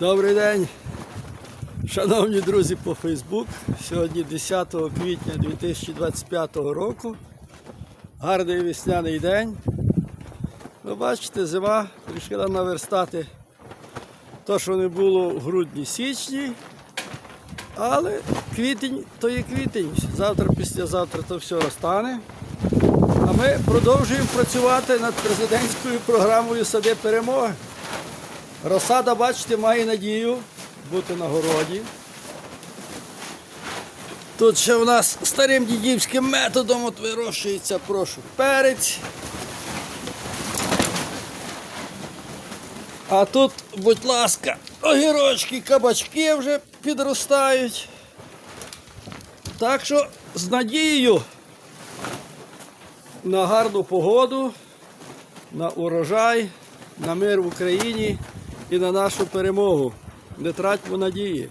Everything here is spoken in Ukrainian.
Добрий день, шановні друзі по Фейсбук. Сьогодні 10 квітня 2025 року. Гарний весняний день. Ви бачите, зима вирішила наверстати те, що не було в грудні-січні. Але квітень то є квітень. Завтра, післязавтра то все розтане. А ми продовжуємо працювати над президентською програмою Сади перемоги. Розсада, бачите, має надію бути на городі. Тут ще у нас старим дідівським методом от вирощується, прошу, перець. А тут, будь ласка, огірочки, кабачки вже підростають. Так що з надією на гарну погоду, на урожай, на мир в Україні і на нашу перемогу. Не тратьмо надії.